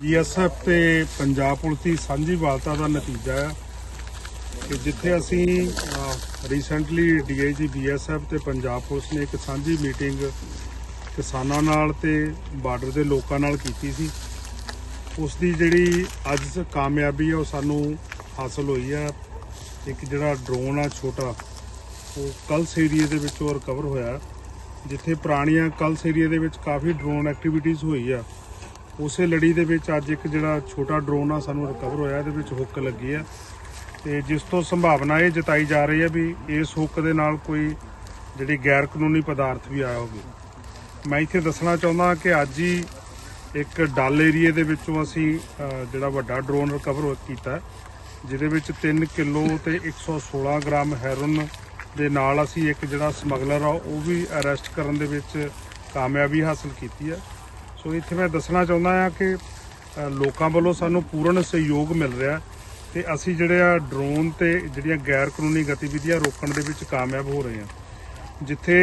BSF ਤੇ Punjab police ਦੀ ਸਾਂਝੀ ਵਾਲਤਾ ਦਾ ਨਤੀਜਾ ਆ ਕਿ ਜਿੱਥੇ ਅਸੀਂ ਰੀਸੈਂਟਲੀ ਡੀਆਈਜੀ ਬੀਐਸਐਫ ਤੇ ਪੰਜਾਬ ਪੁਲਿਸ ਨੇ ਇੱਕ ਸਾਂਝੀ ਮੀਟਿੰਗ ਕਿਸਾਨਾਂ ਨਾਲ ਤੇ ਬਾਰਡਰ ਦੇ ਲੋਕਾਂ ਨਾਲ ਕੀਤੀ ਸੀ। ਉਸ ਦੀ ਜਿਹੜੀ ਅੱਜ ਕਾਮਯਾਬੀ ਆ ਉਹ ਸਾਨੂੰ ਹਾਸਲ ਹੋਈ ਹੈ। ਇੱਕ ਜਿਹੜਾ ਡਰੋਨ ਆ ਛੋਟਾ, ਉਹ ਕਲਸ ਏਰੀਏ ਦੇ ਵਿੱਚੋਂ ਰਿਕਵਰ ਹੋਇਆ ਜਿੱਥੇ ਪੁਰਾਣੀਆਂ ਕਲਸ ਏਰੀਏ ਦੇ ਵਿੱਚ ਕਾਫੀ ਡਰੋਨ ਐਕਟੀਵਿਟੀਜ਼ ਹੋਈ ਆ। ਉਸੇ ਲੜੀ ਦੇ ਵਿੱਚ ਅੱਜ ਇੱਕ ਜਿਹੜਾ ਛੋਟਾ ਡਰੋਨ ਆ ਸਾਨੂੰ ਰਿਕਵਰ ਹੋਇਆ, ਇਹਦੇ ਵਿੱਚ ਹੁੱਕ ਲੱਗੀ ਆ। ਤੇ ਜਿਸ ਤੋਂ ਸੰਭਾਵਨਾ ਇਹ ਜਤਾਈ ਜਾ ਰਹੀ ਹੈ ਵੀ ਇਸ ਹੁੱਕ ਦੇ ਨਾਲ ਕੋਈ ਜਿਹੜੀ ਗੈਰ ਕਾਨੂੰਨੀ ਪਦਾਰਥ ਵੀ ਆਇਆ ਹੋਵੇ। ਮੈਂ ਇੱਥੇ ਦੱਸਣਾ ਚਾਹੁੰਦਾ ਕਿ ਅੱਜ ਹੀ ਇੱਕ ਡਲ ਏਰੀਏ ਦੇ ਵਿੱਚੋਂ ਅਸੀਂ ਜਿਹੜਾ ਵੱਡਾ ਡਰੋਨ ਰਿਕਵਰ ਕੀਤਾ। ਜਿਹਦੇ ਵਿੱਚ 3 ਕਿਲੋ ਤੇ 116 ਗ੍ਰਾਮ ਹੈਰੋਨ ਦੇ ਨਾਲ ਅਸੀਂ ਇੱਕ ਜਿਹੜਾ ਸਮਗਲਰ ਆ, ਉਹ ਵੀ ਅਰੈਸਟ ਕਰਨ ਦੇ ਵਿੱਚ ਕਾਮਯਾਬੀ ਹਾਸਲ ਕੀਤੀ ਹੈ ਸੋ ਇੱਥੇ ਮੈਂ ਦੱਸਣਾ ਚਾਹੁੰਦਾ ਹਾਂ ਕਿ ਲੋਕਾਂ ਵੱਲੋਂ ਸਾਨੂੰ ਪੂਰਨ ਸਹਿਯੋਗ ਮਿਲ ਰਿਹਾ ਹੈ ਤੇ ਅਸੀਂ ਜਿਹੜੇ ਆ ਡਰੋਨ ਤੇ ਜਿਹੜੀਆਂ ਗੈਰ ਕਾਨੂੰਨੀ ਗਤੀਵਿਧੀਆਂ ਰੋਕਣ ਦੇ ਵਿੱਚ ਕਾਮਯਾਬ ਹੋ ਰਹੇ ਹਾਂ। ਜਿੱਥੇ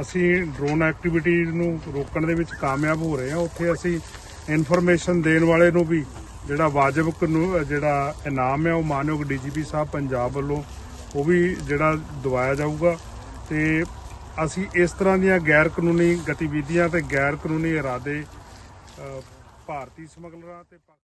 ਅਸੀਂ ਡਰੋਨ ਐਕਟੀਵਿਟੀ ਨੂੰ ਰੋਕਣ ਦੇ ਵਿੱਚ ਕਾਮਯਾਬ ਹੋ ਰਹੇ ਹਾਂ, ਉੱਥੇ ਅਸੀਂ ਇਨਫੋਰਮੇਸ਼ਨ ਦੇਣ ਵਾਲੇ ਨੂੰ ਵੀ ਜਿਹੜਾ ਵਾਜਬ ਕਾਨੂੰ- ਜਿਹੜਾ ਇਨਾਮ ਹੈ ਉਹ ਮਾਨਯੋਗ ਡੀਜੀਪੀ ਸਾਹਿਬ ਪੰਜਾਬ ਵੱਲੋਂ ਉਹ ਵੀ ਜਿਹੜਾ ਦਵਾਇਆ ਜਾਊਗਾ ਤੇ ਅਸੀਂ ਇਸ ਤਰ੍ਹਾਂ ਦੀਆਂ ਗੈਰ ਕਾਨੂੰਨੀ ਗਤੀਵਿਧੀਆਂ ਤੇ ਗੈਰ ਕਾਨੂੰਨੀ ਇਰਾਦੇ ਭਾਰਤੀ ਸਮਗਲਰਾਂ ਤੇ ਪਾ-